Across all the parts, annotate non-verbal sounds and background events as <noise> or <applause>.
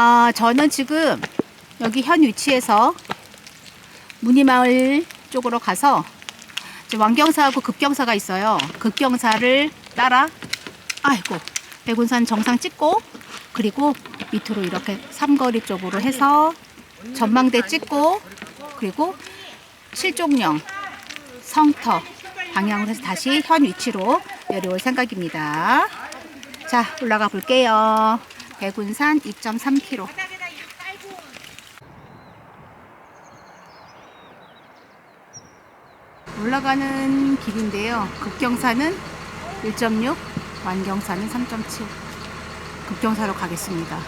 아, 저는 지금 여기 현 위치에서 문희마을 쪽으로 가서 이제 왕경사하고 급경사가 있어요. 급경사를 따라 아이고 백운산 정상 찍고 그리고 밑으로 이렇게 삼거리 쪽으로 해서 전망대 찍고 그리고 실종령 성터 방향으로 해서 다시 현 위치로 내려올 생각입니다. 자, 올라가 볼게요. 백운산 2.3km. 올라가는 길인데요. 급경사는 1.6, 완경사는 3.7. 급경사로 가겠습니다.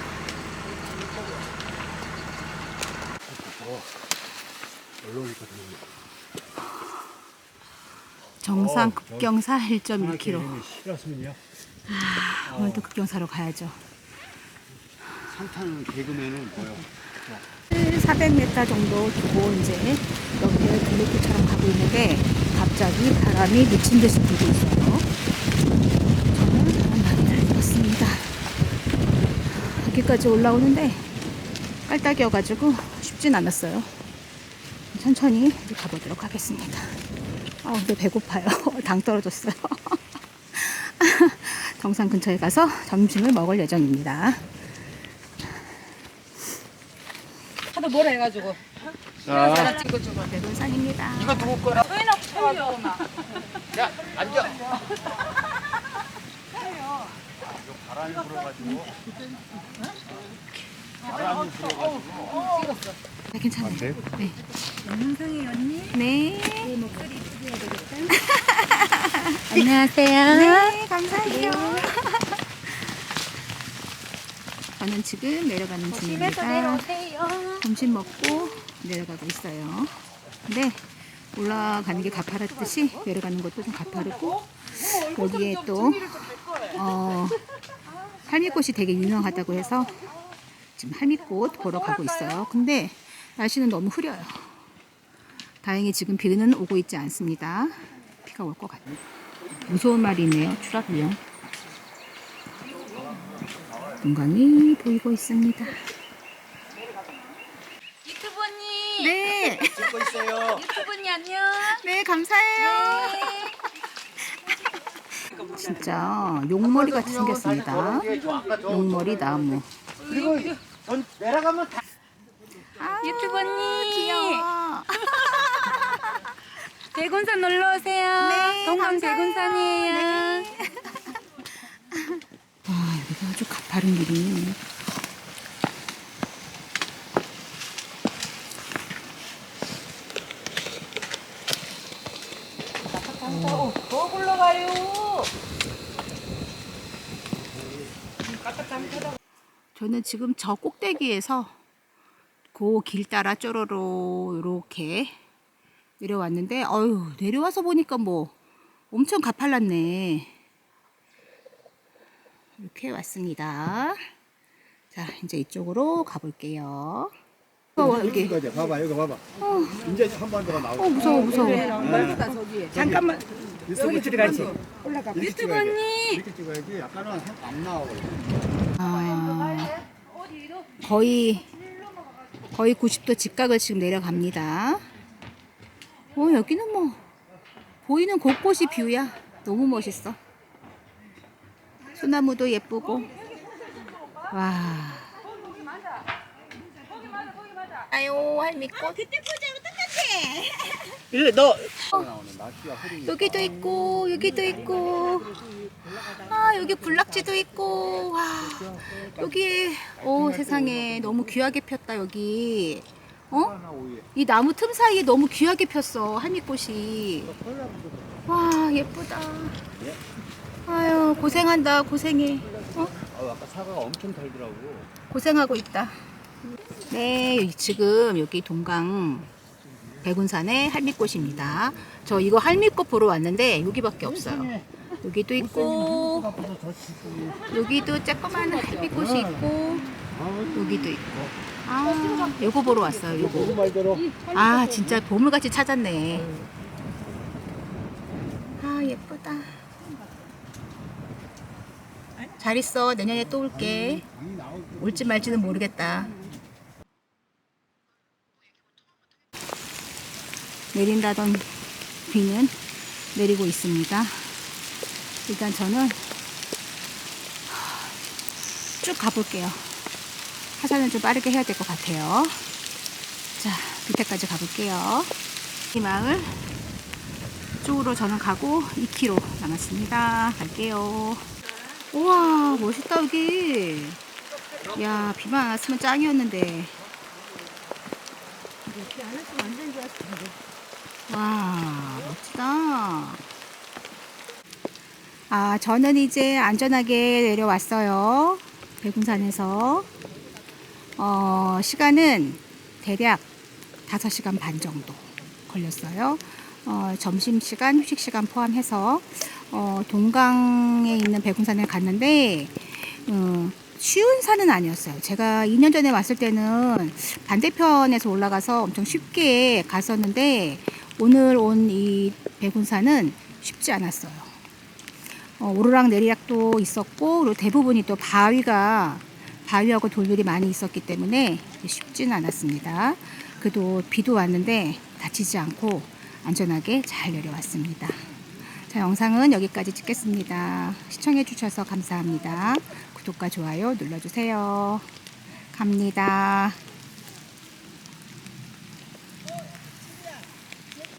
정상 급경사 1.1km. 실었으면요. 오늘도 급경사로 가야죠. 상탄 개그맨은 뭐요? 400m 정도 두고 이제 여기를 블루크처럼 가고 있는데 갑자기 바람이 미친 듯이 불고 있어요. 저는 바람 많이 들었습니다. 여기까지 올라오는데 깔딱이어가지고 쉽진 않았어요. 천천히 가보도록 하겠습니다. 아 근데 배고파요. <laughs> 당 떨어졌어요. <laughs> 정상 근처에 가서 점심을 먹을 예정입니다. 뭐라 해가지고 자, 찍어주고 백운산입니다. 이거 누구 거라? 쳐가지고 나 야, 앉아. 바람이 불어가지고. 바람이 불어가지고. 네, 괜찮아요. 네? 네. 영상이 언니 네. 안녕하세요 네, 감사해요. 저는 지금 내려가는 중입니다. 점심 먹고 내려가고 있어요. 근데 올라가는 게 가파랐듯이 내려가는 것도 좀 가파르고 여기에 또 어, 할미꽃이 되게 유명하다고 해서 지금 할미꽃 보러 가고 있어요. 근데 날씨는 너무 흐려요. 다행히 지금 비는 오고 있지 않습니다. 비가 올 것 같아요. 무서운 말이 있네요. 추락 위험. 동강이 보이고 있습니다. 유튜브님 네, 찍고 있어요. 유튜브님 안녕 네 감사해요. 진짜 용머리 같이 생겼습니다. 용머리 나무. 그리고 전 내려가면 다. 아, 유튜버님. 귀여워. <laughs> 대군산 놀러 오세요 네, 동강. 대군산이에요 와 여기가 아주 가파른 길이. 더 굴러가요 저는 지금 저 꼭대기에서 그 길 따라 쪼로로 이렇게 내려왔는데 어휴 내려와서 보니까 뭐 엄청 가팔랐네. 이렇게 왔습니다. 자 이제 이쪽으로 가볼게요. 어, 여기. 여기까지 봐봐, 여기 봐봐. 이제 한 번 더 나오고. 어 무서워 무서워. 잠깐만 여기 들어가지. 유튜버님 이렇게 찍어야지. 약간은 안 나오고. 아, 거의 거의 90도 직각을 지금 내려갑니다. 어 여기는 뭐 보이는 곳곳이 뷰야. 너무 멋있어. 소나무도 예쁘고. 와. 아유 할미꽃. 날씨가 흐리니. 여기도 있고 여기도 있고 아 여기 군락지도 있고 와 여기 오 세상에 너무 귀하게 폈다 여기 어? 이 나무 틈 사이에 너무 귀하게 폈어 한입꽃이 와 예쁘다 아유 고생한다. 고생해. 어? 아, 아까 사과가 엄청 달더라고. 고생하고 있다. 네 지금 여기 동강 백운산의 할미꽃입니다. 저 이거 할미꽃 보러 왔는데 여기밖에 없어요. 여기도 있고 여기도 조그만 할미꽃이 있고 여기도 있고. 아 요거 보러 왔어요 요거. 아 진짜 보물같이 찾았네. 아 예쁘다 잘 있어. 내년에 또 올게. 올지 말지는 모르겠다. 내린다던 비는 내리고 있습니다. 일단 저는 쭉 가볼게요. 하산을 좀 빠르게 해야 될 것 같아요. 자, 밑에까지 가볼게요. 이 마을 쪽으로 저는 가고 2km 남았습니다. 갈게요. 우와, 멋있다, 여기. 야, 비만 안 왔으면 짱이었는데. 비안 왔으면 완전 좋았을 텐데. 와, 멋지다. 아, 저는 이제 안전하게 내려왔어요. 백운산에서. 어, 시간은 대략 5시간 반 정도 걸렸어요. 어, 점심시간, 휴식시간 포함해서 어, 동강에 있는 백운산을 갔는데 어, 쉬운 산은 아니었어요. 제가 2년 전에 왔을 때는 반대편에서 올라가서 엄청 쉽게 갔었는데 오늘 온 이 백운산은 쉽지 않았어요. 어, 오르락 내리락도 있었고 그리고 대부분이 또 바위가 바위하고 돌들이 많이 있었기 때문에 쉽지는 않았습니다. 그래도 비도 왔는데 다치지 않고 안전하게 잘 내려왔습니다. 자, 영상은 여기까지 찍겠습니다. 시청해 주셔서 감사합니다. 구독과 좋아요 눌러주세요. 갑니다.